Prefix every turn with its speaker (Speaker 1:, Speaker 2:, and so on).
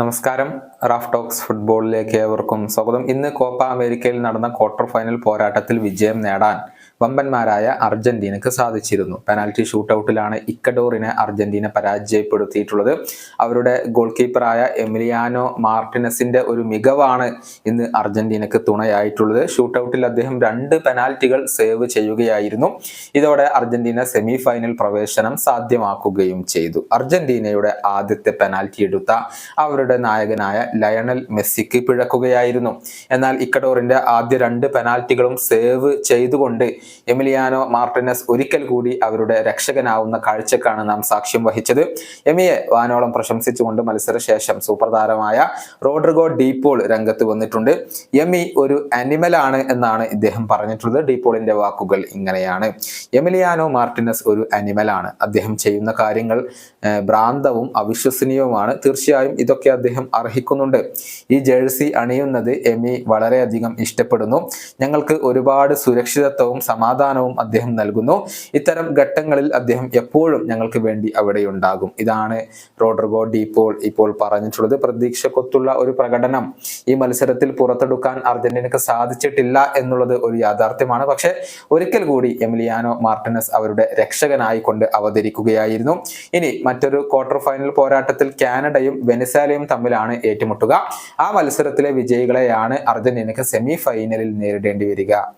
Speaker 1: നമസ്കാരം. Raf talks ഫുട്ബോളിലേക്ക് ഏവർക്കും സ്വാഗതം. ഇന്ന് കോപ്പ അമേരിക്കയിൽ നടന്ന ക്വാർട്ടർ ഫൈനൽ പോരാട്ടത്തിൽ വിജയം നേടാൻ വമ്പന്മാരായ അർജന്റീനക്ക് സാധിച്ചിരുന്നു. പെനാൽറ്റി ഷൂട്ടൌട്ടിലാണ് ഇക്കഡോറിനെ അർജന്റീന പരാജയപ്പെടുത്തിയിട്ടുള്ളത്. അവരുടെ ഗോൾ കീപ്പറായ എമിലിയാനോ മാർട്ടിനസിന്റെ ഒരു മികവാണ് ഇന്ന് അർജന്റീനക്ക് തുണയായിട്ടുള്ളത്. ഷൂട്ടൌട്ടിൽ അദ്ദേഹം രണ്ട് പെനാൽറ്റികൾ സേവ് ചെയ്യുകയായിരുന്നു. ഇതോടെ അർജന്റീന സെമി ഫൈനൽ പ്രവേശനം സാധ്യമാക്കുകയും ചെയ്തു. അർജന്റീനയുടെ ആദ്യത്തെ പെനാൽറ്റി എടുത്ത അവരുടെ നായകനായ ലയണൽ മെസ്സിക്ക് പിഴക്കുകയായിരുന്നു. എന്നാൽ ഇക്കഡോറിന്റെ ആദ്യ രണ്ട് പെനാൽറ്റികളും സേവ് ചെയ്തുകൊണ്ട് എമിലിയാനോ മാർട്ടിനസ് ഒരിക്കൽ കൂടി അവരുടെ രക്ഷകനാവുന്ന കാഴ്ചക്കാണ് നാം സാക്ഷ്യം വഹിച്ചത്. എമിയെ വാനോളം പ്രശംസിച്ചുകൊണ്ട് മത്സരശേഷം സൂപ്പർ താരമായ റോഡ്രിഗോ ഡീപോൾ രംഗത്ത് വന്നിട്ടുണ്ട്. എമി ഒരു അനിമലാണ് എന്നാണ് ഇദ്ദേഹം പറഞ്ഞിട്ടുള്ളത്. ഡീപോളിന്റെ വാക്കുകൾ ഇങ്ങനെയാണ്. എമിലിയാനോ മാർട്ടിനസ് ഒരു അനിമലാണ്. അദ്ദേഹം ചെയ്യുന്ന കാര്യങ്ങൾ ഭ്രാന്തവും അവിശ്വസനീയവുമാണ്. തീർച്ചയായും ഇതൊക്കെ അദ്ദേഹം അർഹിക്കുന്നുണ്ട്. ഈ ജേഴ്സി അണിയുന്നത് എമി വളരെയധികം ഇഷ്ടപ്പെടുന്നു. ഞങ്ങൾക്ക് ഒരുപാട് സുരക്ഷിതത്വവും സമാധാനവും അദ്ദേഹം നൽകുന്നു. ഇത്തരം ഘട്ടങ്ങളിൽ അദ്ദേഹം എപ്പോഴും ഞങ്ങൾക്ക് വേണ്ടി അവിടെ ഉണ്ടാകും ഇതാണ് റോഡ്രിഗോ ഡിപ്പോൾ ഇപ്പോൾ പറഞ്ഞിട്ടുള്ളത്. പ്രതീക്ഷക്കൊത്തുള്ള ഒരു പ്രകടനം ഈ മത്സരത്തിൽ പുറത്തെടുക്കാൻ അർജന്റീനക്ക് സാധിച്ചിട്ടില്ല എന്നുള്ളത് ഒരു യാഥാർത്ഥ്യമാണ്. പക്ഷെ ഒരിക്കൽ കൂടി എമിലിയാനോ മാർട്ടിനസ് അവരുടെ രക്ഷകനായിക്കൊണ്ട് അവതരിക്കുകയായിരുന്നു. ഇനി മറ്റൊരു ക്വാർട്ടർ ഫൈനൽ പോരാട്ടത്തിൽ കാനഡയും വെനസാലയും തമ്മിലാണ് ഏറ്റുമുട്ടുക. ആ മത്സരത്തിലെ വിജയികളെയാണ് അർജന്റീനക്ക് സെമി ഫൈനലിൽ നേരിടേണ്ടി വരിക.